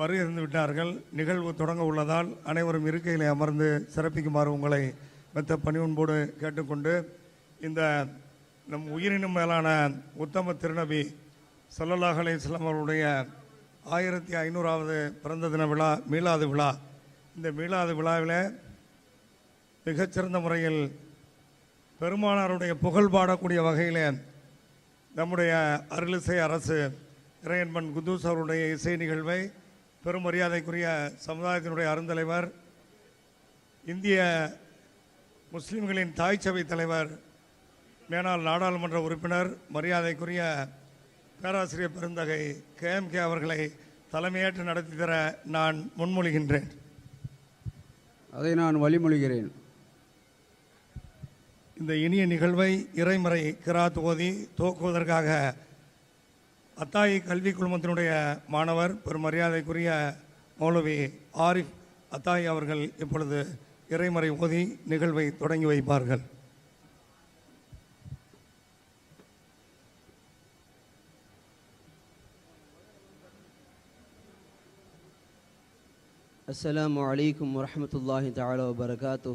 வருகை விட்டார்கள். நிகழ்வு தொடங்க உள்ளதால் அனைவரும் இருக்கையிலே அமர்ந்து சிறப்பிக்குமாறு உங்களை மெத்த பணிவன்போடு கேட்டுக்கொண்டு இந்த நம் உயிரினும் மேலான உத்தம திருநபி ஸல்லல்லாஹு அலைஹி அவருடைய ஆயிரத்தி ஐநூறாவது பிறந்த தின விழா மீளாது விழா. இந்த மீளாது விழாவில் மிகச்சிறந்த முறையில் பெருமானாருடைய புகழ் பாடக்கூடிய வகையில் நம்முடைய அருளிசை அரசு இறையன்பன் குந்தூஸ் அவருடைய இசை நிகழ்வை பெரும் மரியாதைக்குரிய சமுதாயத்தினுடைய அருந்தலைவர் இந்திய முஸ்லிம்களின் தாய் சபை தலைவர் மேனாள் நாடாளுமன்ற உறுப்பினர் மரியாதைக்குரிய பேராசிரியர் பெருந்தகை கேஎம்கே அவர்களை தலைமையேற்று நடத்தி தர நான் முன்மொழிகின்றேன். அதை நான் வழிமொழிகிறேன். இந்த இனிய நிகழ்வை இறைமறை கிராத் ஓதி துவக்குவதற்காக அத்தாயி கல்வி குழுமத்தினுடைய மாணவர் ஒரு மரியாதைக்குரிய மௌலவி ஆரிஃப் அத்தாயி அவர்கள் இப்பொழுது இறைமறை ஓதி நிகழ்வை தொடங்கி வைப்பார்கள். அஸ்லாம் வலைக்கம் வரமத்துல்லாஹி தாலா வபர்காத்து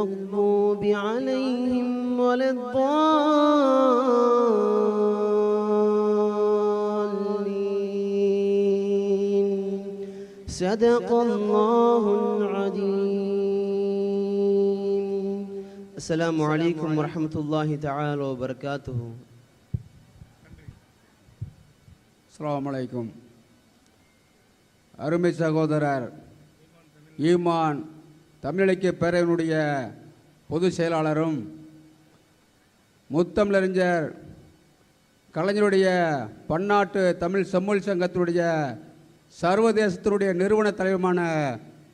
المغضوب عليهم ولا الضالين صدق الله العظيم السلام عليكم ورحمة الله تعالى وبركاته அஸ்ஸலாமு அலைக்கும் அருமை சகோதரர் ஈமான் தமிழிலக்கிய பேரவையினுடைய பொதுச் செயலாளரும் முத்தமிழறிஞர் கலைஞருடைய பன்னாட்டு தமிழ் செம்மொழி சங்கத்தினுடைய சர்வதேசத்தினுடைய நிறுவன தலைவருமான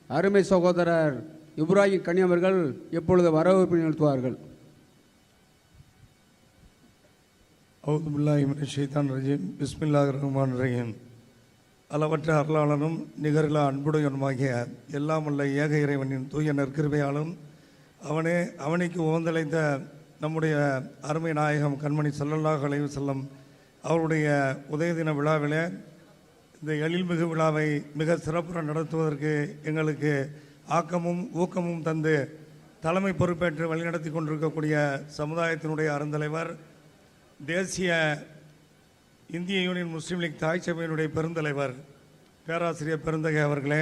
அருமை சகோதரர் இப்ராஹிம் கனி அவர்கள் இப்பொழுது வரவேற்பு நிறுத்துவார்கள் அவுதுபுல்லாஹிம் ஷைதான் ரஜீம். பிஸ்மில்லாஹ் ரஹ்மான் ரஹீம். அளவற்ற அருளாளனும் நிகரிலா அன்புடையனுமாகிய எல்லாம் உள்ள ஏக இறைவனின் தூய நற்கிருபையாலும் அவனே அவனுக்கு உகந்தளித்த நம்முடைய அருமை நாயகம் கண்மணி ஸல்லல்லாஹு அலைவு வஸல்லம் அவருடைய உதய தின விழாவிலே இந்த எழில்மிகு விழாவை மிக சிறப்புற நடத்துவதற்கு எங்களுக்கு ஆக்கமும் ஊக்கமும் தந்து தலைமை பொறுப்பேற்று வழிநடத்தி கொண்டிருக்கக்கூடிய சமுதாயத்தினுடைய அருந்தலைவர் தேசிய இந்திய யூனியன் முஸ்லீம் லீக் தாய் சபையினுடைய பெருந்தலைவர் பேராசிரியர் பெருந்தகை அவர்களே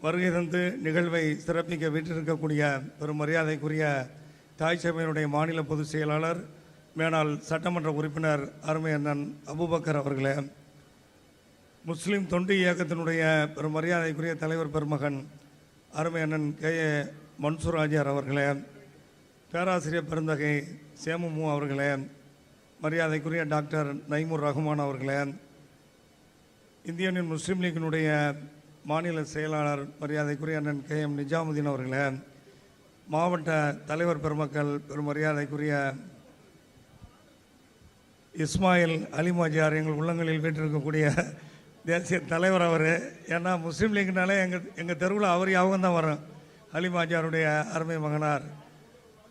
வருகை தந்து நிகழ்வை சிறப்பிக்க வீட்டிருக்கக்கூடிய பெரும் மரியாதைக்குரிய தாய் சபையினுடைய மாநில பொதுச் செயலாளர் மேனால் சட்டமன்ற உறுப்பினர் அருமை அண்ணன் அபுபக்கர் அவர்களே முஸ்லீம் தொண்டு இயக்கத்தினுடைய பெரும் மரியாதைக்குரிய தலைவர் பெருமகன் அருமை அண்ணன் கே. ஏ. மன்சூர் ஆஜியார் அவர்களே பேராசிரியர் பெருந்தகை சேமுமு அவர்களே மரியாதைக்குரிய டாக்டர் நைமுர் ரஹ்மான் அவர்களே இந்திய யூனியன் முஸ்லீம் லீக்கினுடைய மாநில செயலாளர் மரியாதைக்குரிய அண்ணன் கே எம் நிஜாமுதீன் அவர்களே மாவட்ட தலைவர் பெருமக்கள் பெரும் மரியாதைக்குரிய இஸ்மாயில் அலிமாஜியார் எங்கள் உள்ளங்களில் வீட்டிருக்கக்கூடிய தேசிய தலைவர் அவர். ஏன்னா முஸ்லீம் லீக்னாலே எங்கள் எங்கள் தெருவில் அவர் அவங்க தான் வரும். அலிமாஜியாருடைய அருமை மகனார்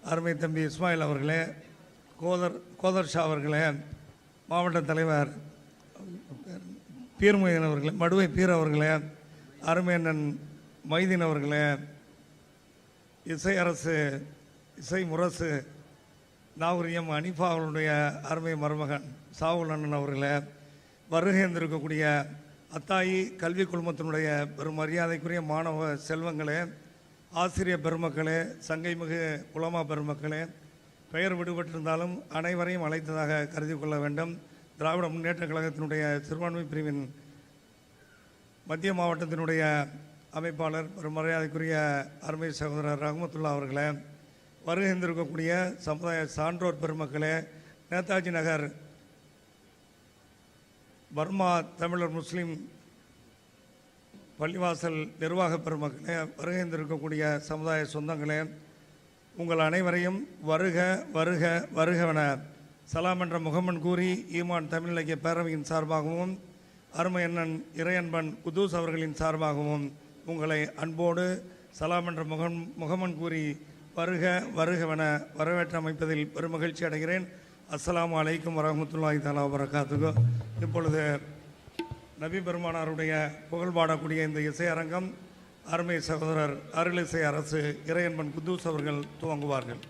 அருமை தம்பி இஸ்மாயில் அவர்களே கோதர் கோதர் ஷா அவர்களே மாவட்ட தலைவர் பீர்மொழியன் அவர்களே மடுவை பீர் அவர்களே அருமை மைதீன் அவர்களே இசை அரசு இசை முரசு நாகரியம் அனிஃபா அவர்களுடைய அருமை மருமகன் சாவுல் அண்ணன் அவர்களே வருகை இருந்திருக்கக்கூடிய அத்தாயி கல்வி குழுமத்தினுடைய பெரும் மரியாதைக்குரிய மாணவ செல்வங்களே ஆசிரியர் பெருமக்களே சங்கைமிகு குலமா பெருமக்களே பெயர் விடுபட்டிருந்தாலும் அனைவரையும் அழைத்ததாக கருதி கொள்ள வேண்டும். திராவிட முன்னேற்ற கழகத்தினுடைய சிறுபான்மை பிரிவின் மத்திய மாவட்டத்தினுடைய அமைப்பாளர் ஒரு மரியாதைக்குரிய அருமை சகோதரர் ரஹமத்துல்லா அவர்களே வருகின்றிருக்கக்கூடிய சமுதாய சான்றோர் பெருமக்களே நேதாஜி நகர் பர்மா தமிழர் முஸ்லீம் பள்ளிவாசல் நிர்வாக பெருமக்களே வருகின்றிருக்கக்கூடிய சமுதாய சொந்தங்களே உங்கள் அனைவரையும் வருக வருக வருகவன சலாம் என்ற முகமன் கூறி ஈமான் தமிழ் இலக்கிய பேரவையின் சார்பாகவும் அருமை அண்ணன் இறையன்பன் குதூஸ் அவர்களின் சார்பாகவும் உங்களை அன்போடு சலாம் என்ற முகம் முகமன் கூறி வருக வருகவன வரவேற்று அமைப்பதில் பெருமகிழ்ச்சி அடைகிறேன். அஸ்லாம் அலைக்கும் வரமத்துல்லாஹி தாலா வரகாத்துகு இப்பொழுது நபி பெருமானாருடைய புகழ் பாடக்கூடிய இந்த இசையரங்கம் அருமை சகோதரர் அருளிசை அரசு இறையன்பன் குந்தூஸ் அவர்கள் துவங்குவார்கள்.